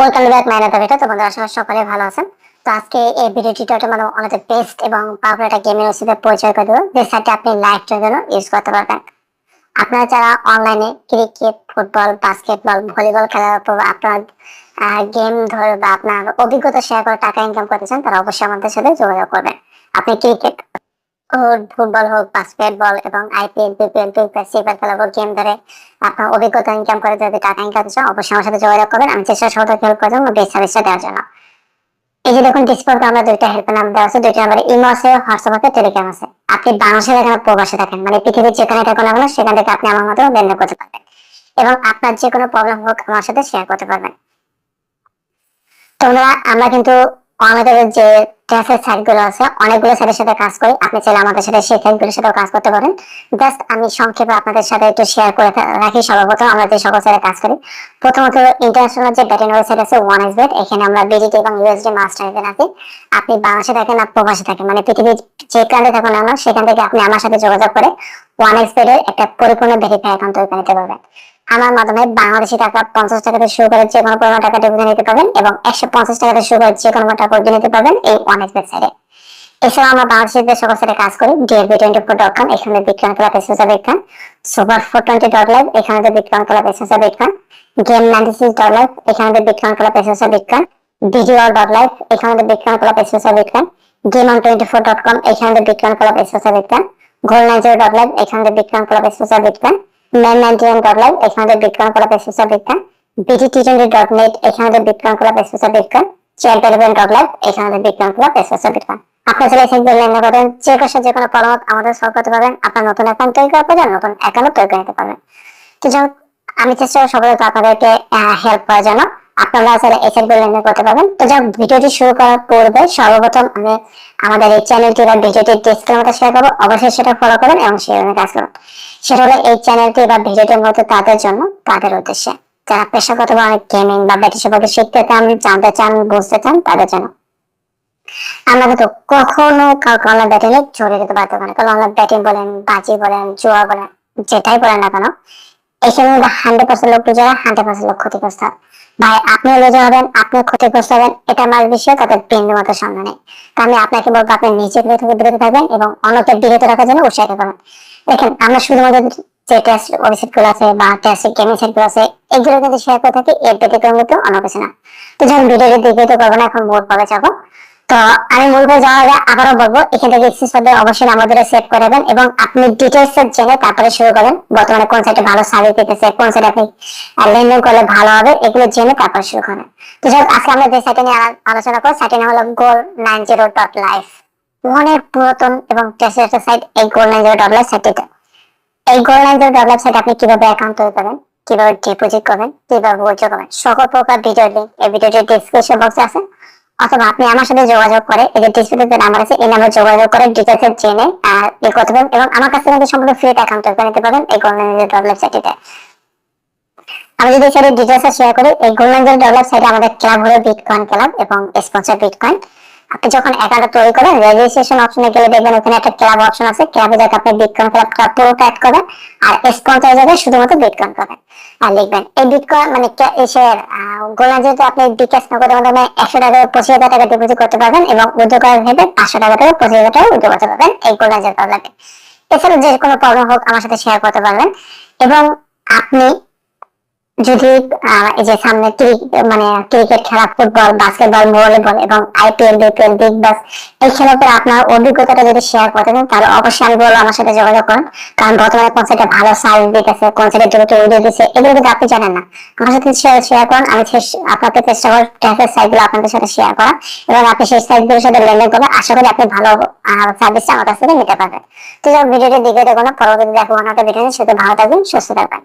Welcome back মাইনা video তো বন্ধুরা, আশা সকলে ভালো আছেন। তো আজকে এই ভিডিও টিউটোরিয়ালটা মানে অনেক বেস্ট এবং পাওয়ার একটা গেমের সাথে পরিচয় করে দেবো। যে সাইটটা আপনি লাইভ জন্য ইউজ করতে পারবেন। আপনারা যারা অনলাইনে ক্রিকেট ফুটবল বাস্কেটবল ভলিবল খেলার উপর আপনার গেম ধরে বা আপনার অভিজ্ঞতা শেয়ার করে টাকা ইনকাম করতে চান, তারা অবশ্যই আমাদের সাথে যোগাযোগ করবেন। আপনি ক্রিকেট ফুটবল হোক বাস্কেটবল এবং আইপিএল বিপিএল পিপিএল সিপিএল খেলার উপর গেম ধরে আপনার অভিজ্ঞতা ইনকাম করে যদি টাকা ইনকাম চান অবশ্যই আমার সাথে যোগাযোগ করবেন। আমি চেষ্টা সহযোগ হেল্প করে দেবো বেস্ট সার্ভিসটা দেওয়ার জন্য। এই যে দেখুন ডিসপ্লেতে আমরা দুইটা হেল্পের নাম দেওয়া আছে। দুইটা নাম্বার ইমো আছে হোয়াটসঅ্যাপ আছে টেলিগ্রাম আছে। আপনি বাংলাদেশে দেখেন প্রবাসে থাকেন মানে পৃথিবীর যেখানে থাকুন না সেখান থেকে আপনি আমার মতো লেনদেন করতে পারবেন। এবং আপনার যে কোনো প্রবলেম হোক, আমার সাথে শেয়ার করতে পারবেন। তোমরা আমরা কিন্তু আমাদের যে ট্যাক্সের সাইটগুলো আছে, অনেকগুলো সাইটের সাথে কাজ করি। আপনি চাইলে আমাদের সাথে সেই সাইটগুলোর সাথেও কাজ করতে পারেন। জাস্ট আমি সংক্ষেপে আপনাদের সাথে একটু শেয়ার করে রাখি সর্বপ্রথম। আমরা যে সকল সাইটে কাজ করি, প্রথমত ইন্টারন্যাশনাল যে ব্যাটিং ওয়েবসাইট আছে ওয়ান এক্স বেট এখানে আমরা বিডিটি এবং ইউএসডি মাস্টার এখানে আছি আপনি বাংলাদেশে থাকেন না প্রবাসে থাকেন মানে পৃথিবীর যে প্রান্তে থাকুন না সেখান থেকে আপনি আমার সাথে যোগাযোগ করে ওয়ান এক্স বেটের একটা পরিপূর্ণ ভেরিফাই অ্যাকাউন্ট তৈরি করে নিতে পারবেন। আমার মাধ্যমে বাংলাদেশি টাকা পঞ্চাশ টাকা থেকে শুরু করে যে কোনো পরিমাণ টাকা ডিপোজিট নিতে পারবেন এবং একশো পঞ্চাশ টাকা থেকে শুরু করে যে কোনো টাকা ডিপোজিট নিতে পারবেন এই এক্স সাইডে এছাড়া আমরা সকল সাইটে কাজ করি DLB twenty four dot com এখানে বিক্রয় কলা পেসেসা বিজ্ঞান super four twenty dot live এখানে বিক্রয় কলা পেসেসা বিজ্ঞান game ninety six dot live এখানে কলা পেসেসা বিজ্ঞান ভিডিও ডট লাইভ এখানে যে বিক্রয় কলা পেসেসা বিজ্ঞান game on twenty four dot com এখানে যে বিক্রয় কলা পেসেসা বিজ্ঞান goal nine zero dot live এখানে বিক্রয় কলা পেসেসা বিজ্ঞান করেন আমি চেষ্টা করব হেল্প আপনারা আসলে লেনদেন করতে শুরু করার পূর্বে সর্বপ্রথম আমি আমাদের এই চ্যানেলটি ভিডিওটি শেয়ার করব। অবশ্যই সেটা ফলো করবেন এবং সেভাবে কাজ করুন সেটা হলো এই চ্যানেলটি বা ভিডিওটি মূলত তাদের জন্য, তাদের উদ্দেশ্যে। যারা পেশাগত অনেক গেমিং বা ব্যাটি সম্পর্কে শিখতে চান, জানতে চান, বুঝতে চান, তাদের জন্য। আমরা কিন্তু কখনো কাউকে অনলাইন ব্যাটিং এ জড়িয়ে দিতে পারতে না। কারণ অনলাইন ব্যাটিং বলেন, বাজি বলেন, জুয়া বলেন, যেটাই বলেন না কেন এখানে হান্ড্রেড পার্সেন্ট লোক যারা হান্ড্রেড পার্সেন্ট লোক ক্ষতিগ্রস্ত। ভাই, আপনিও লেজে হবেন, আপনিও ক্ষতিগ্রস্ত হবেন, এটা আমার বিষয় তাদের বিন্দু মতো সামনে নেই। তো আমি আপনাকে বলব, আপনি নিজে থেকে বিরত থাকবেন এবং অন্যকে বিরত রাখার জন্য উৎসাহিত করবেন। দেখেন, আমরা শুধুমাত্র যে টেস্ট ওয়েবসাইটগুলো আছে বা টেস্ট গেমিং সাইটগুলো আছে, এগুলো কিন্তু শেয়ার করে থাকি, এর ব্যতিক্রম কিন্তু অন্য কিছু না। তো যখন ভিডিওটি দিকে তো করব না, এখন মূল পরে যাব তো আমি বলব যাওয়ার আগে আবারও বলব, এখান থেকে এক্সেস হবে অবশ্যই আমাদের সেভ করে দেবেন এবং আপনি ডিটেলস জেনে তারপরে শুরু করেন। বর্তমানে কোন সাইটে ভালো সার্ভিস দিতেছে, কোন সাইটে আপনি লেনদেন করলে ভালো হবে, এগুলো জেনে তারপর শুরু করেন। তো যাই আজকে আমরা যে সাইটে নিয়ে আলোচনা করব সাইটে নাম হলো goal nine zero dot life অনেক পুরাতন এবং টেস্টের একটা সাইট এই goal nine zero dot life সাইটটিতে এই goal nine zero dot life site আপনি কীভাবে অ্যাকাউন্ট তৈরি করবেন, কীভাবে ডিপোজিট করবেন, কীভাবে উইথড্র করবেন, সকল প্রকার ভিডিও লিঙ্ক এই ভিডিওটির ডিসক্রিপশন বক্সে আছে। অথবা আপনি আমার সাথে যোগাযোগ করে, এই যে ডিসপ্লেতে নাম্বার আছে এই নাম্বারে যোগাযোগ করে ডিটেলস জেনে আর ইয়ে করতে পারেন এবং আমার কাছে কিন্তু সম্পূর্ণ ফ্রি অ্যাকাউন্ট ওপেন নিতে পারেন এই গোল্ডেন ডট ওয়েবসাইটটিতে আমি যদি সেটা ডিটেলস শেয়ার করি, এই গোল্ডেন ডট সাইটে আমাদের ক্লাব হলো বিটকয়েন ক্লাব এবং স্পন্সর বিটকয়েন যখন অ্যাকাউন্ট তৈরি করেন রেজিস্ট্রেশন অপশনে গেলে দেখবেন ওখানে একটা ক্লাব অপশন আছে। ক্লাবে যাতে আপনি বিটকয়েন ক্লাব ক্লাব পুরোটা অ্যাড করবেন আর স্পন্সর জায়গায় শুধুমাত্র বিটকয়েন করবেন আর লিখবেন, এই বিটকয়েন মানে এসে গোল্ডেন যেহেতু আপনি বিকাশ নগদের মাধ্যমে একশো টাকা পঁচিশ হাজার টাকা ডিপোজিট করতে পারবেন এবং উদ্যোগ করার ক্ষেত্রে পাঁচশো টাকা থেকে পঁচিশ হাজার টাকা উদ্যোগ করতে পারবেন এই গোল্ডেন যে প্রবলেমে এছাড়া যে কোনো প্রবলেম হোক আমার সাথে শেয়ার করতে পারবেন। এবং আপনি যদি এই যে সামনে মানে ক্রিকেট খেলা, ফুটবল বাস্কেটবল ভলিবল এবং আইপিএল বিপিএল বিগ বাস এই খেলার উপর আপনার অভিজ্ঞতাটা যদি শেয়ার করতে দেন, তাহলে অবশ্যই আমি বলব আমার সাথে যোগাযোগ করুন। কারণ বর্তমানে কোন সাইটে ভালো সার্ভিস দিতেছে, কোন সাইটে দ্রুত উড়িয়ে দিচ্ছে এগুলো কিন্তু আপনি জানেন না। আমার সাথে শেয়ার করুন, আমি আপনাকে চেষ্টা করব ট্যাফের সাইটগুলো আপনাদের সাথে শেয়ার করা এবং আপনি সেই সাইটগুলোর সাথে লেনদেন করবেন আশা করি আপনি ভালো সার্ভিসটা আমার কাছ থেকে নিতে পারবেন। তো ভিডিওটি দিকে দেখুন পরবর্তীতে দেখো অন্য একটা ভিডিও সেটা ভালো থাকবেন, সুস্থ থাকবেন।